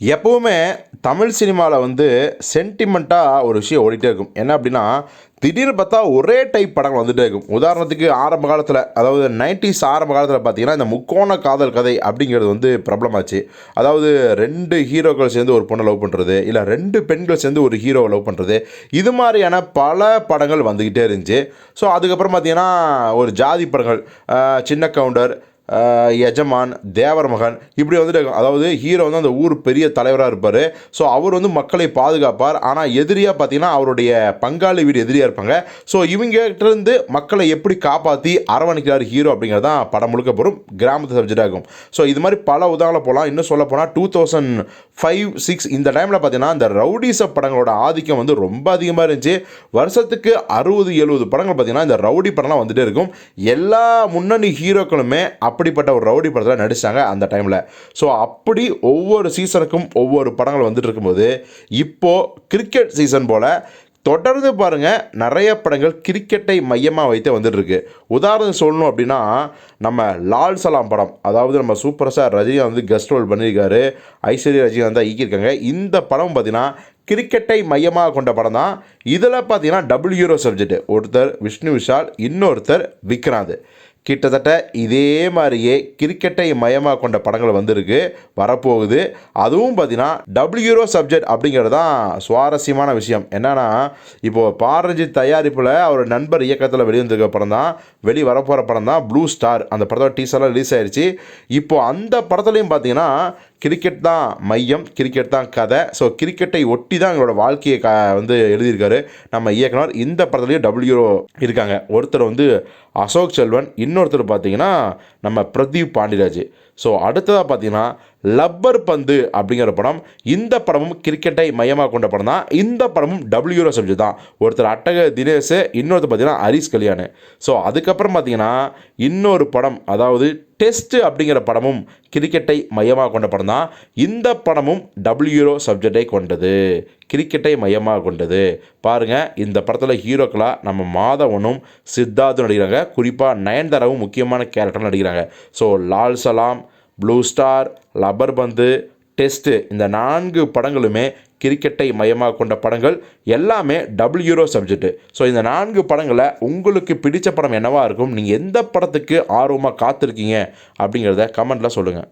எப்போவுமே தமிழ் சினிமாவில் வந்து சென்டிமெண்ட்டாக ஒரு விஷயம் ஓடிட்டே இருக்கும். என்ன அப்படின்னா திடீர்னு பார்த்தா ஒரே டைப் படங்கள் வந்துகிட்டே இருக்கும். உதாரணத்துக்கு ஆரம்ப காலத்தில் அதாவது நைன்டிஸ் ஆரம்ப காலத்தில் பார்த்தீங்கன்னா இந்த முக்கோண காதல் கதை அப்படிங்கிறது வந்து பிரபலமாச்சு அதாவது ரெண்டு ஹீரோக்கள் சேர்ந்து ஒரு பொண்ணை லவ் பண்ணுறது இல்லை ரெண்டு பெண்கள் சேர்ந்து ஒரு ஹீரோவை லவ் பண்ணுறது இது மாதிரியான பல படங்கள் வந்துக்கிட்டே இருந்துச்சு. ஸோ அதுக்கப்புறம் பார்த்தீங்கன்னா ஒரு ஜாதி படங்கள் சின்ன கவுண்டர் எஜமான் தேவர் மகன் இப்படி வந்துட்டு அதாவது ஹீரோ வந்து அந்த ஊர் பெரிய தலைவராக இருப்பார். ஸோ அவர் வந்து மக்களை பாதுகாப்பார். ஆனால் எதிரியாக பார்த்தீங்கன்னா அவருடைய பங்காளி வீடு எதிரியாக இருப்பாங்க. ஸோ இவங்ககிட்டருந்து மக்களை எப்படி காப்பாற்றி அரவணைக்கிறார் ஹீரோ அப்படிங்கிறது தான் படம் முழுக்க போகும் கிராமத்து சப்ஜெக்ட் ஆகும் ஸோ இது மாதிரி பல உதாரணம் போகலாம் இன்னும் சொல்ல போனால் டூ தௌசண்ட் ஃபைவ் சிக்ஸ் இந்த டைமில் பார்த்தீங்கன்னா இந்த ரவுடிச படங்களோட ஆதிக்கம் வந்து ரொம்ப அதிகமாக இருந்துச்சு. வருஷத்துக்கு அறுபது எழுபது படங்கள் பார்த்தீங்கன்னா இந்த ரவுடி படம்லாம் வந்துகிட்டே இருக்கும். எல்லா முன்னணி ஹீரோக்களுமே அப் அப்படிப்பட்ட ஒரு ரவுடி படத்தில் நடிச்சாங்க அந்த டைமில் ஸோ அப்படி ஒவ்வொரு சீசனுக்கும் ஒவ்வொரு படங்கள் வந்துட்டு இருக்கும்போது இப்போது கிரிக்கெட் சீசன் போல் தொடர்ந்து பாருங்க நிறைய படங்கள் கிரிக்கெட்டை மையமாக வைத்து வந்துட்டுருக்கு உதாரணம் சொல்லணும் அப்படின்னா நம்ம லால் சலாம் படம் அதாவது நம்ம சூப்பர் ஸ்டார் ரஜினிகாந்த் வந்து கெஸ்ட் ரோல் பண்ணியிருக்காரு. ஐஸ்வர்யா ரஜினிகாந்த் தான் இயக்கியிருக்காங்க. இந்த படம் பார்த்திங்கன்னா கிரிக்கெட்டை மையமாக கொண்ட படம் தான். இதில் பார்த்தீங்கன்னா டபுள் ஹீரோ சப்ஜெக்ட் ஒருத்தர் விஷ்ணு விஷால் இன்னொருத்தர் விக்ராந்த். கிட்டத்தட்ட இதே மாதிரியே கிரிக்கெட்டை மையமாக கொண்ட படங்கள் வந்திருக்கு வரப்போகுது. அதுவும் பார்த்தீங்கன்னா டபிள்யூரோ சப்ஜெக்ட் அப்படிங்கிறது தான் சுவாரஸ்யமான விஷயம். என்னென்னா இப்போது பாரஞ்சித் தயாரிப்பில் அவர் நண்பர் இயக்கத்தில் வெளிவந்திருக்க படம் தான் வெளி வரப்போகிற படம் தான் ப்ளூ ஸ்டார் அந்த படத்தோட டீசர்லாம் ரிலீஸ் ஆயிடுச்சு இப்போது அந்த படத்துலையும் பார்த்தீங்கன்னா கிரிக்கெட் தான் மையம் கிரிக்கெட் தான் கதை. ஸோ கிரிக்கெட்டை ஒட்டி தான் எங்களோட வாழ்க்கையை க வந்து எழுதியிருக்காரு. நம்ம இயக்குனர் இந்த படத்துலேயும் டபிள்யூ இருக்காங்க. ஒருத்தர் வந்து அசோக் செல்வன் இன்னொருத்தர் பார்த்தீங்கன்னா நம்ம பிரதீப் பாண்டிராஜ். ஸோ அடுத்ததாக பார்த்தீங்கன்னா லப்பர் பந்து அப்படிங்கிற படம். இந்த படமும் கிரிக்கெட்டை மையமாக கொண்ட படம் தான். இந்த படமும் டபிள்யூரோ சப்ஜெக்ட் தான். ஒருத்தர் அட்டக தினேஷ் இன்னொருத்தர் பார்த்தீங்கன்னா ஹரிஷ் கல்யாண். ஸோ அதுக்கப்புறம் பார்த்தீங்கன்னா இன்னொரு படம் அதாவது டெஸ்ட் அப்படிங்கிற படமும் கிரிக்கெட்டை மையமாக கொண்ட படம் தான். இந்த படமும் டபுள்யூரோ சப்ஜெக்டை கொண்டது. கிரிக்கெட்டை மையமாக கொண்டது. பாருங்கள் இந்த படத்தில் ஹீரோக்களாக நம்ம மாதவனும் சித்தார்த்தும் நடிக்கிறாங்க. குறிப்பாக நயன்தாராவும் முக்கியமான கேரக்டர் நடிக்கிறாங்க. So Lal Salaam blue star Lubber Pandhu test இந்த நான்கு படங்களுமே கிரிக்கெட்டை மையமாக கொண்ட படங்கள். எல்லாமே டபுள் ஹீரோ சப்ஜெக்ட். ஸோ இந்த நான்கு படங்களை உங்களுக்கு பிடித்த படம் என்னவாக இருக்கும்? நீங்கள் எந்த படத்துக்கு ஆர்வமாக காத்திருக்கீங்க? அப்படிங்கிறத கமெண்ட்டில் சொல்லுங்கள்